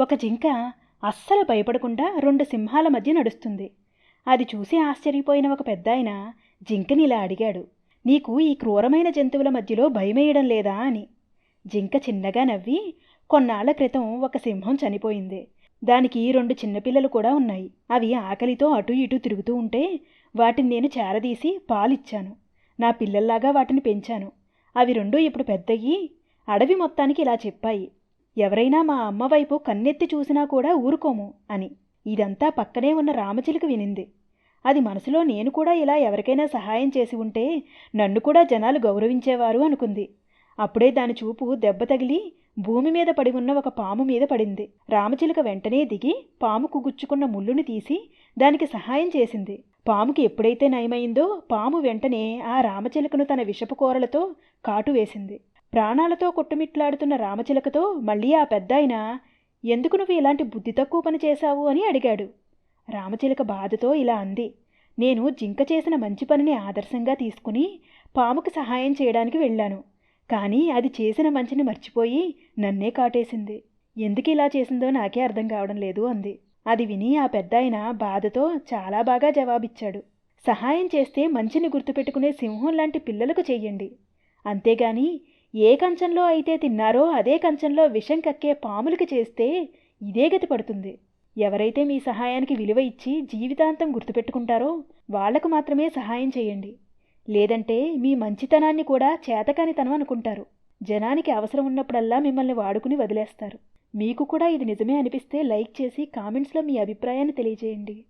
ఒక జింక అస్సలు భయపడకుండా రెండు సింహాల మధ్య నడుస్తుంది. అది చూసి ఆశ్చర్యపోయిన ఒక పెద్దాయన జింకని ఇలా అడిగాడు నీకు ఈ క్రూరమైన జంతువుల మధ్యలో భయమేయడం లేదా? అని. జింక చిన్నగా నవ్వి కొన్నాళ్ళ క్రితం ఒక సింహం చనిపోయింది. దానికి రెండు చిన్నపిల్లలు కూడా ఉన్నాయి. అవి ఆకలితో అటు ఇటు తిరుగుతూ ఉంటే వాటిని నేను చేరదీసి పాలిచ్చాను. నా పిల్లల్లాగా వాటిని పెంచాను. అవి రెండూ ఇప్పుడు పెద్దయ్యి అడవి మొత్తానికి ఇలా చెప్పాయి. ఎవరైనా మా అమ్మ వైపు కన్నెత్తి చూసినా కూడా ఊరుకోము అని. ఇదంతా పక్కనే ఉన్న రామచిలుక వినింది. అది మనసులో నేను కూడా ఇలా ఎవరికైనా సహాయం చేసి ఉంటే నన్ను కూడా జనాలు గౌరవించేవారు అనుకుంది. అప్పుడే దాని చూపు దెబ్బ తగిలి భూమి మీద పడి ఉన్న ఒక పాము మీద పడింది. రామచిలుక వెంటనే దిగి పాముకు గుచ్చుకున్న ముళ్ళుని తీసి దానికి సహాయం చేసింది. పాముకి ఎప్పుడైతే నయమైందో పాము వెంటనే ఆ రామచిలుకను తన విషపు కూరలతో కాటు వేసింది. ప్రాణాలతో కొట్టుమిట్లాడుతున్న రామచిలకతో మళ్ళీ ఆ పెద్దాయన ఎందుకు నువ్వు ఇలాంటి బుద్ధి తక్కువ పని చేశావు? అని అడిగాడు. రామచిలక బాధతో ఇలా అంది. నేను జింక చేసిన మంచి పనిని ఆదర్శంగా తీసుకుని పాముకు సహాయం చేయడానికి వెళ్ళాను. కానీ అది చేసిన మంచిని మర్చిపోయి నన్నే కాటేసింది. ఎందుకు ఇలా చేసిందో నాకే అర్థం కావడం లేదు అంది. అది విని ఆ పెద్దాయన బాధతో చాలా బాగా జవాబిచ్చాడు. సహాయం చేస్తే మంచిని గుర్తుపెట్టుకునే సింహం లాంటి పిల్లలకు చెయ్యండి. అంతేగాని ఏ కంచంలో అయితే తిన్నారో అదే కంచంలో విషం కక్కే పాములకి చేస్తే ఇదే గతి పడుతుంది. ఎవరైతే మీ సహాయానికి విలువ ఇచ్చి జీవితాంతం గుర్తుపెట్టుకుంటారో వాళ్ళకు మాత్రమే సహాయం చేయండి. లేదంటే మీ మంచితనాన్ని కూడా చేతకానితనం అనుకుంటారు. జనానికి అవసరం ఉన్నప్పుడల్లా మిమ్మల్ని వాడుకుని వదిలేస్తారు. మీకు కూడా ఇది నిజమే అనిపిస్తే లైక్ చేసి కామెంట్స్లో మీ అభిప్రాయాన్ని తెలియజేయండి.